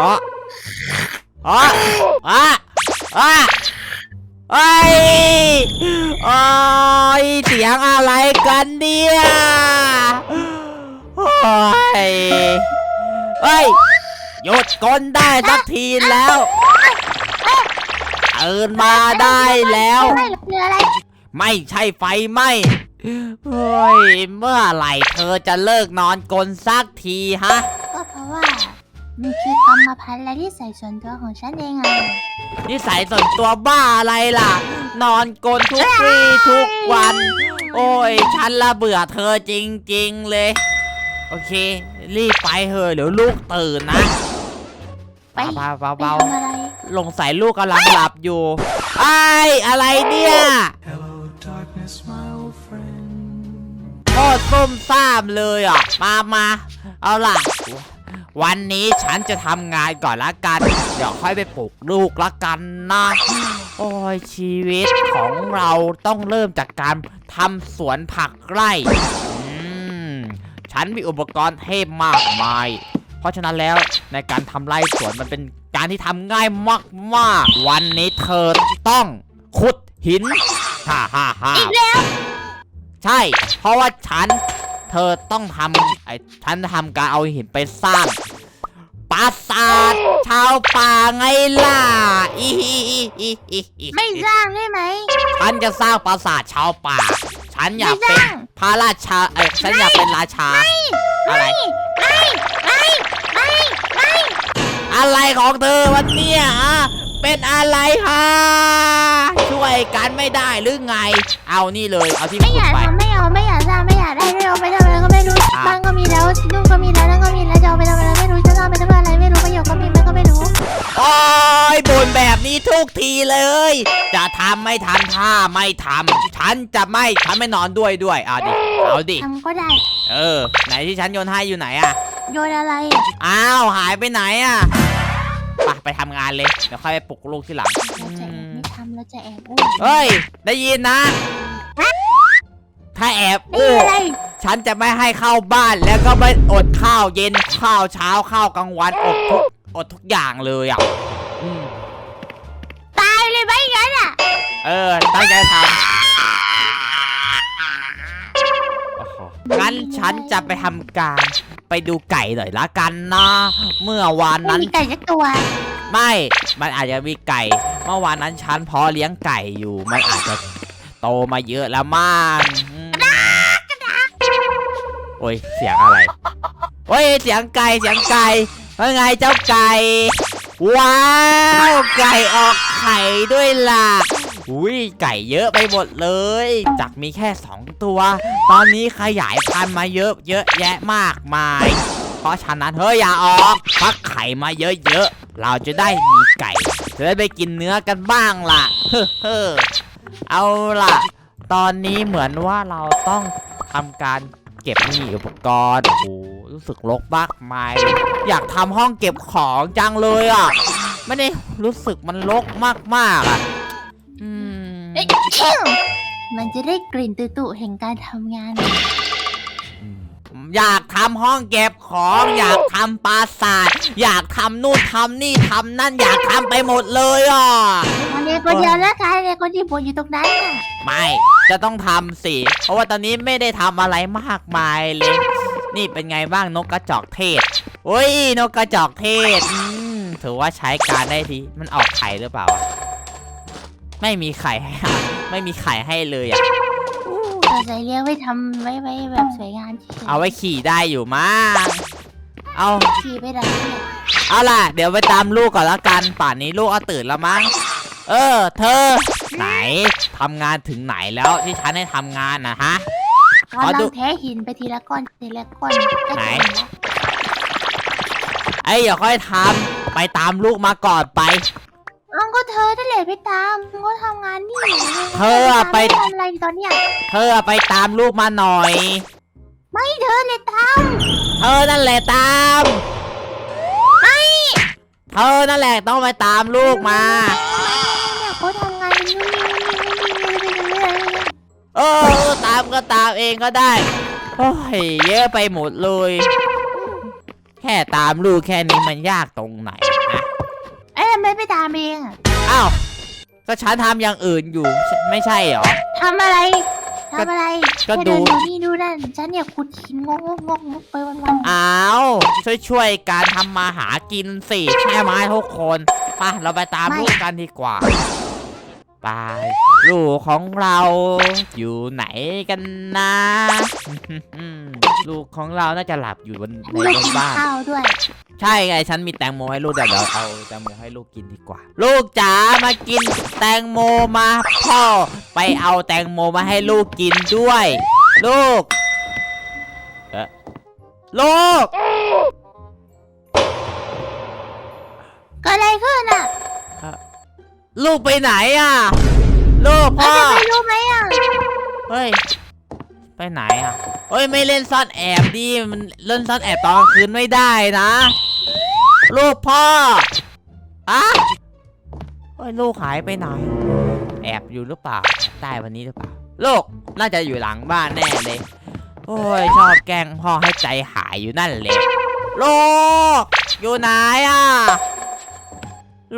อ๋ออ๋ออ๋ออ๋อไอ้ยโอ้ยเสียงอะไรกันเนี่ยโอ้ยเฮ้ย หยุดกลได้สักทีแล้วตื่นมาได้แล้ว ไม่หรืออะไร ไม่ใช่ไฟไหมเฮ้ย เมื่อไหร่เธอจะเลิกนอนกลสักทีฮะ มันคือกรรมพันธุ์และที่ใส่ส่วนตัวของฉันเองไงนิสัยส่วนตัวบ้าอะไรล่ะ นอนกลทุกวี่ทุกวัน โอ้ย ฉันละเบื่อเธอจริง ๆ เลย โอเค รีบไปเถอะเดี๋ยวลูกตื่นนะไปเบาๆไปเบาทำอะไรๆลงใส่ลูกกำลังหลับอยู่ไอ้ายอะไรเนี่ย Hello, darkness, my old friend. โคตรส้มซ่ามเลยอะ มามา เอาล่ะ วันนี้ฉันจะทำงานก่อนละกัน เดี๋ยวค่อยไปปลุกลูกละกันนะโอ้ยชีวิตของเราต้องเริ่มจากการทำสวนผักไร่อืมฉันมีอุปกรณ์เทพมากมาย เพราะฉะนั้นแล้วในการทำไร่สวนมันเป็นการที่ทำง่ายมากๆ วันนี้เธอต้องขุดหินฮ่าฮ่าฮ่าอีกแล้ว ใช่ เพราะว่าฉัน เธอต้องทำไอ้ฉันทำการเอาหินไปสร้างปราสาทชาวป่าไงล่ะอีฮิฮิฮิฮิฮิไม่สร้างได้ไหม ฉันจะสร้างปราสาทชาวป่า ฉันอยากไม่เป็นสร้างพระราชาเอ้ยฉันอยากเป็นราชา อะไรไม่ไม่ไม่ไม่อะไรของเธอวันเนี้ยอะเป็นอะไรฮะช่วยกันไม่ได้หรือไง เอานี่เลย เอาที่ไม่ขุอดยากไป ทำไม่เอาไม่อยากสร้าง ไม่อยากได้ไม่เอาไปทำอะไรก็ไม่รู้อะบ้านก็มีแล้วนู่นก็มีแล้วนั่นก็มีแล้วจะเอาไปทำอะไรไม่รู้จะเอาไปทำอะไรไม่รู้ประโยชน์ก็มีมันก็ไม่รู้โอ้ยบ่นแบบนี้ทุกทีเลย จะทำไม่ทำถ้าไม่ทำฉันจะไม่ฉันไม่นอนด้วยด้วยเอาดิเอาดิทำก็ได้ เออ ไหนที่ฉันโยนให้อยู่ไหนอะโยนอะไรอะอ้าวหายไปไหนอะไปไปทำงานเลยเดี๋ยวค่อยไปปลุกลูกที่หลังเราจะแอบไม่ทำเราจะแอบอู้เฮ้ยได้ยินนะ ถ้าแอบนี่อู้อะไร ฉันจะไม่ให้เข้าบ้านแล้วก็ไม่อดข้าวเย็นข้าวเช้าข้าวกลางวันอดทุกอดทุกอย่างเลยอะอืมตายเลยไหมงั้นอะเออตั้งใจทำโอ้โหงั้นฉันจะไปทำการ ไปดูไก่หน่อยละกันนะเมื่อวานไม่นั้น มีไก่สักตัว ไม่ มันอาจจะมีไก่ เมื่อวานนั้นฉันเพาะเลี้ยงไก่อยู่ มันอาจจะโตมาเยอะแล้วมั้งอืม โอ้ยเสียงอะไรโอ้ยเสียงไก่เสียงไก่ว่าไงเจ้าไก่ ว้าวไก่ออกไข่ด้วยล่ะอุ้ยไก่เยอะไปหมดเลย จากมีแค่สองตัว ตอนนี้ขยายพันธุ์มาเยอะเยอะแยะมากมาย เพราะฉะนั้นเฮ้ยอย่าออกฟักไข่มาเยอะๆเราจะได้มีไก่ จะได้ไปกินเนื้อกันบ้างล่ะเฮ้อเฮ้อเอาล่ะ ตอนนี้เหมือนว่าเราต้องทำการ เก็บนี่อุปกรณ์ โอ้โหรู้สึกรกมากมายเลยอยากทำห้องเก็บของจังเลยอะ ไม่ได้รู้สึกมันรกมากๆอะ อืมเอ้ยเชี่ยวมันจะได้กลิ่นตุๆแห่งการทำงาน อยากทำห้องเก็บของ อยากทำปราสาท อยากทำนู่นทำนี่ทำนั่น อยากทำไปหมดเลยอะ วันนี้คนเดียวแล้วกันเลยคนที่ปวดอยู่ตรงนั้นน่ะ ไม่ จะต้องทำสิ เพราะว่าตอนนี้ไม่ได้ทำอะไรมากมายเลย นี่เป็นไงบ้างนกกระจอกเทศโอ้ยนกกระจอกเทศอืมถือว่าใช้การได้ดีมันออกไข่หรือเปล่าวะไม่มีไข่ให้อะไม่มีไข่ให้เลยอะเราใส่เลี้ยงไว้ทำไว้ไว้แบบสวยงามเฉยๆเอาไว้ขี่ได้อยู่มั้งเอาขี่ไปได้เนี่ยเอาล่ะ เดี๋ยวไปตามลูกก่อนละกัน ป่านนี้ลูกเอาตื่นแล้วมั้ง เออ เธอ ไหน ทำงานถึงไหนแล้วที่ฉันให้ทำงานนะฮะ ขอเราดูเทหินไปทีละก้อนทีละก้อนก็ไหน ถึงแล้วไอ้ยอย่าค่อยทำไปตามลูกมาก่อนไปอ้าวก็เธอนั่นแหละไปตามก็ทำงานนี่เธออะไป ทำอะไรตอนเนี้ยเธอไปตามลูกมาหน่อย ไม่เธอเลยตามเธอนั่นแหละตามเธอนั่นแหละต้องไปตามลูกมา เออตามก็ตามเองก็ได้โอ้ยเยอะไปหมดเลย แค่ตามลูกแค่นี้มันยากตรงไหนอ๊ะทำไม่ไปตามเองอะอ้าวก็ฉันทำอย่างอื่นอยู่ไม่ใช่เหรอ ทำอะไรทำอะไรก็แค่ดู เดินดูนี่ดูนั่น ฉันเนี่ยขุดหินงกงกงกงกไปวันวันอ้าวช่วยช่วยๆการทำมาหากินสิใช่ไหมทุกคนไปเราไปตามลูกกันดีกว่า ไป ลูกของเราอยู่ไหนกันนะ ลูกของเราน่าจะหลับอยู่บนในลูกบนกินบ้าน ข้าวด้วย ใช่ไงฉันมีแตงโมให้ลูกเดี๋ยวเราเอาแตงโมให้ลูกกินดีกว่า ลูกจ๋ามากินแตงโมมาพ่อไปเอาแตงโมมาให้ลูกกินด้วย ลูกเอะลูกเก็อะไรขึ้นอะ ลูกไปไหนอะ ลูกเอ้พ่ยอจะไปรู้ไหมอะเฮ้ย ไปไหนอะเฮ้ย ไม่เล่นซ่อนแอบดิมันเล่นซ่อนแอบตอนกลางคืนไม่ได้นะ ลูกพ่ออะเฮ้ย ลูกหายไปไหน แอบอยู่หรือเปล่า ใต้วันนี้หรือเปล่า ลูกน่าจะอยู่หลังบ้านแน่เลย โอ้ย ชอบแกล้งพ่อให้ใจหายอยู่นั่นเลยลูกอยู่ไหนอะ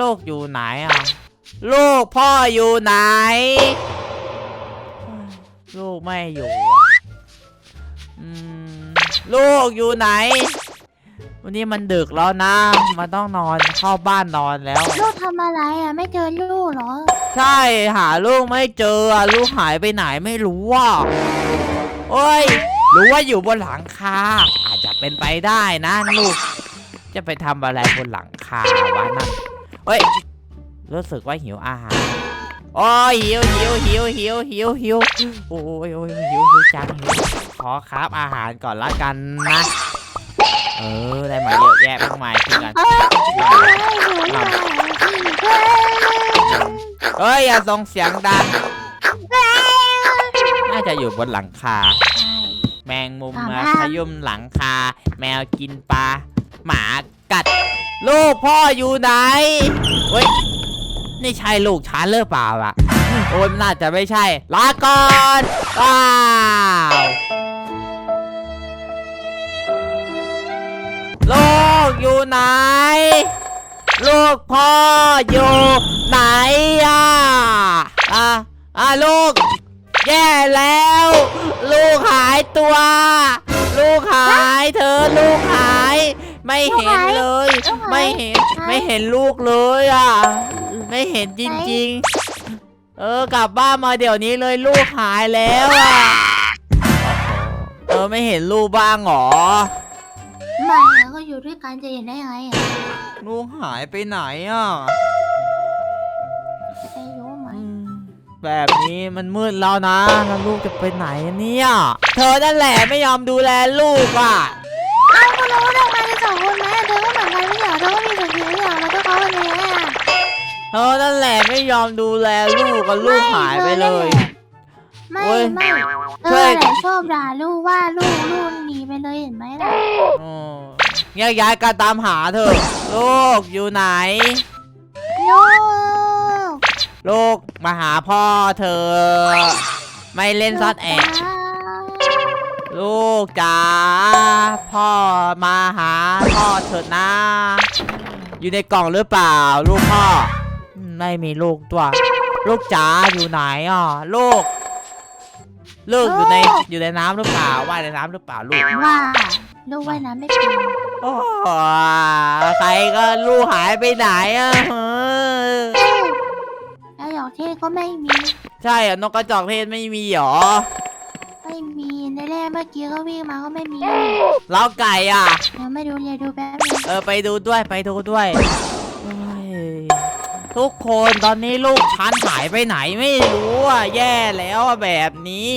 ลูกอยู่ไหนอะ ลูกพ่ออยู่ไหน ลูกไม่อยู่อะอืมลูกอยู่ไหน วันนี้มันดึกแล้วนะ มันต้องนอนเข้าบ้านนอนแล้ว ลูกทำอะไรอะ ไม่เจอลูกเหรอ ใช่หาลูกไม่เจออะลูกหายไปไหนไม่รู้ว่าโอ้ยหรือว่าอยู่บนหลังคาอาจจะเป็นไปได้นะลูก จะไปทำอะไรบนหลังคาวะนั่นเฮ้ย รู้สึกว่าหิวอาหารโอ้ยหิวหิวหิวหิวหิวหิวโอ้ยโอ้ยหิวหิวจังหิวขอครับอาหารก่อนละกันนะ เออได้มาเยอะแยะมากมายที่กันเอ้ยอะไรอยู่ไหนเฮ้ยเฮ้ยอย่าส่งเสียงดังน่าจะอยู่บนหลังคา แมงมุมมาขยุ่มหลังคา แมวกินปลาหมากัด ลูกพ่ออยู่ไหนเฮ้ย นี่ใช่ลูกฉันหรือเปล่าอะโอ้ยน่าจะไม่ใช่ ลาก่อนว้าวลูกอยู่ไหน ลูกพ่ออยู่ไหนอะอะอะลูก แย่แล้ว ลูกหายตัว ลูกหายเธอลูกหาย ไม่เห็นเลย ไม่เห็น ไม่เห็นลูกเลยอะ ไม่เห็นจริง ๆ เออกลับบ้านมาเดี๋ยวนี้เลยลูกหายแล้วอะเออไม่เห็นลูกบ้างเหรอไม่อะก็อยู่ด้วยกันจะเห็นได้ไงอะลูกหายไปไหนอะไม่รู้ไหมอืมแบบนี้มันมืดแล้วนะแล้วลูกจะไปไหนเนี่ย เธอนั่นแหละไม่ยอมดูแลลูกอะ เอาคุณรู้ทำงา อนั่นแหละไม่ยอมดูแลลูกกับลูกหายไปเลย ไม่โอ๊ยไม่เธช่อวยแหละชอบด่าลูกว่าลูกลูกหนีไปเลยเห็นไหมล่ะอ๋อแยกย้ายกันตามหาเธอะลูกอยู่ไหน ลูกลูกมาหาพ่อเธอไม่เล่นซ่อนแอบจ้าลูกจ๋าพ่อมาหาพ่อเถิดนะ อยู่ในกล่องหรือเปล่า ลูกพ่ออืม ไม่มีลูกตัวลูกจ๋าอยู่ไหนอะลูกลูกอยู่ในอยู่ในน้ำหรือเปล่าว่ายในน้ำหรือเปล่าลูกว่าลูกว่ายน้ำไม่เป็นโอ้ใครก็ลูกหายไปไหนอะเออแล้วหยอกเทศก็ไม่มี ใช่อะนกกระจอกเทศไม่มีหรอไม่มีในแรกเมื่อกี้ก็วิ่งมาก็ไม่มีแล้วไก่อะเดี๋ยวไม่ดูเลยดูแป๊บนึงเออไปดูด้วยไปดูด้วยโอ้ย ทุกคนตอนนี้ลูกฉันหายไปไหนไม่รู้อะแย่แล้วอะแบบนี้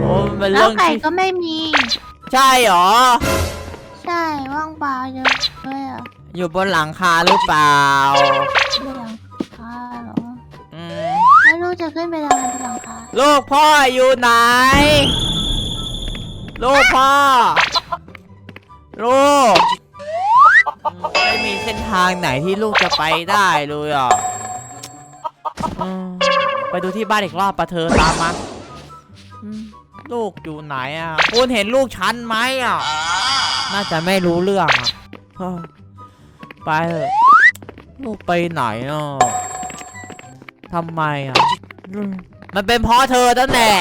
โอ้มันเป็นแล้เรื่วองไก่ที่ก็ไม่มี ใช่หรอ ใช่ว่างเปล่าเยอะเลยอะอยู่บนหลังคาหรือเปล่าบนหลังคาเหรออืมแล้วลูกจะขึ้นไปทำอะไรบนหลังคาลูกพ่ออยู่ไหน ลูกพ่อ ลูกอืม ไม่มีเส้นทางไหนที่ลูกจะไปได้เลยอะอืมไปดูที่บ้านอีกรอบปะเธอตามมาอืมลูกอยู่ไหนอะ คุณเห็นลูกฉันไหมอะ น่าจะไม่รู้เรื่องอะเฮ้อไปเถอะลูกไปไหนอะทำไมอะอืมมันเป็นเพราะเธอตั้งแหละ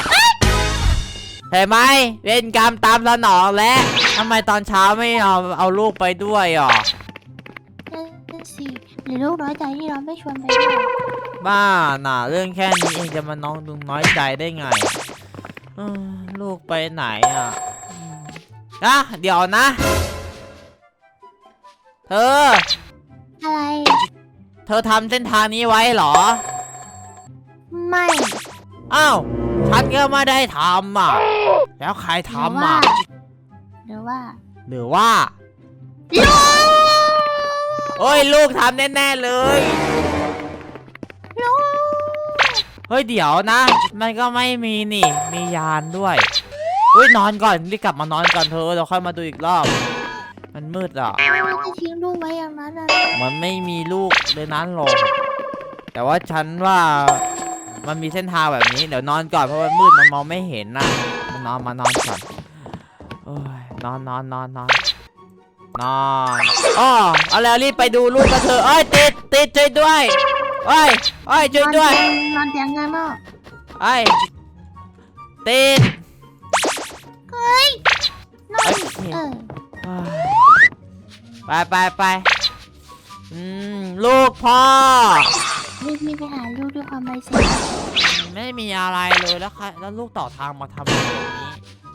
เห็นไหมเวรกรรมตามสนองแล้วทำไมตอนเช้าไม่เอาเอาลูกไปด้วยอะนั่นสิห รือลูกน้อยใจที่เราไม่ชวนไปด้วยบ้าน่ะเรื่องแค่นี้เองจะมาน้องดุงน้อยใจได้ไงเอ้อลูกไปไหนอะอืมอะเดี๋ยวนะ เธอ อะไร เธอทำเส้นทางนี้ไว้เหรอ ไม่ อ้าว ฉันก็ไม่ได้ทำอะ แล้วใครหรือทำว่าอะ หรือว่าหรือว่าลูก โอ้ยลูกทำแน่ๆเลยลูกเฮ้ยเดี๋ยวนะ มันก็ไม่มีนี่ มียานด้วยเฮ้ยนอนก่อนรีบกลับมานอนก่อนเธอเดี๋ยวค่อยมาดูอีกรอบ มันมืดอะไม่จะทิ้งลูกไว้อย่างนั้นนะมันไม่มีลูกเลยนั้นหรอกแต่ว่าฉันว่ามันมีเส้นทางแบบนี้เดี๋ยวนอนก่อนเพราะมันมืดมันมองไม่เห็นนะมานอนมานอนก่อนโอ้ยนอนนอนนอนนอน นอนอ๋อเอาแล้วรีบไปดูลูกกันเถอะเอ้ยติดติดช่วยด้วยเอ้ยเอ้ยช่วยด้วยนอนเตียงไงมั่งเอ้ยติดเฮ้ยนอนเอ้ยเออเอ้ยไปไปไปอืมลูกพ่อรีบๆไปหาลูกด้วยความไร้เสียไม่มีอะไรเลยแล้วใครแล้วลูกต่อทางมาทำอะไรแบบนี้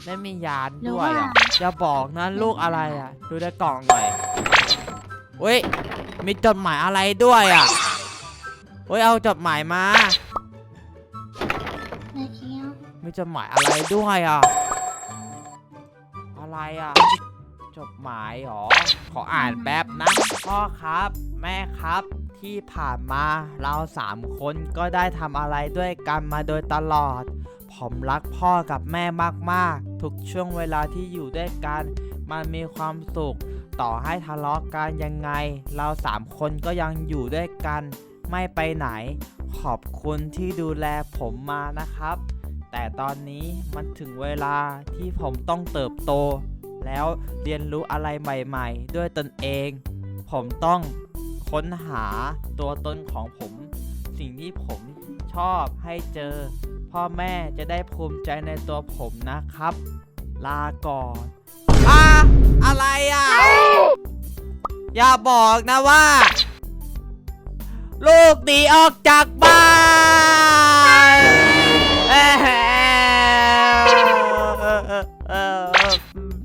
ไม่มียานหรือด้วยว่าอะอย่าบอกนะลูกอะไรอะ ดูในกล่องหน่อยเฮ้ยมีจดหมายอะไรด้วยอะเฮ้ยเอาจดหมายมาในเคี้ยวมีจดหมายอะไรด้วยอะ อะไรอะ จดหมายหรอ ขออ่านแป๊บนะ พ่อครับ แม่ครับที่ผ่านมาเราสามคนก็ได้ทำอะไรด้วยกันมาโดยตลอด ผมรักพ่อกับแม่มากๆ ทุกช่วงเวลาที่อยู่ด้วยกัน มันมีความสุข ต่อให้ทะเลาะกันยังไง เราสามคนก็ยังอยู่ด้วยกัน ไม่ไปไหน ขอบคุณที่ดูแลผมมานะครับ แต่ตอนนี้มันถึงเวลาที่ผมต้องเติบโต แล้วเรียนรู้อะไรใหม่ๆ ด้วยตนเอง ผมต้องค้นหาตัวตนของผม สิ่งที่ผม ชอบให้เจอ พ่อแม่จะได้ภูมิใจในตัวผมนะครับ ลาก่อนอะอะไรอะ อย่าบอกนะว่า ลูกหนีออกจากบ้านเอ้เอ่อ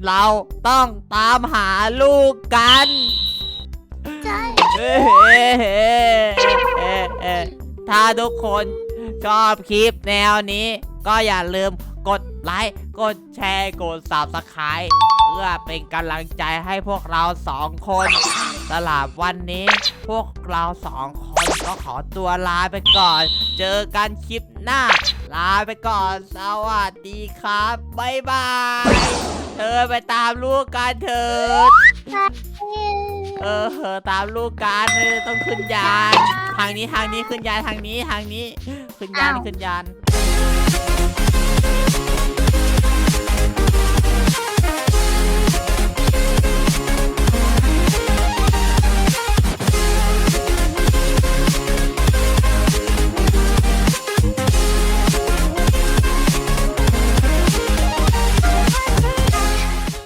เราต้องตามหาลูกกัน ใช่ เอ้ถ้าทุกคนชอบคลิปแนวนี้ ก็อย่าลืมกดไลค์ กดแชร์ กด subscribe เพื่อเป็นกำลังใจให้พวกเราสองคนสำหรับวันนี้ พวกเราสองคนก็ขอตัวลาไปก่อน เจอกันคลิปหน้า ลาไปก่อน สวัสดีครับ บ๊ายบาย เธอไปตามลูกกันเถิด เออตามลูกกันเออต้องขึ้นยาน ทางนี้ทางนี้ขึ้นยานทางนี้ทางนี้ ขึ้นยานอ้าว ขึ้นยาน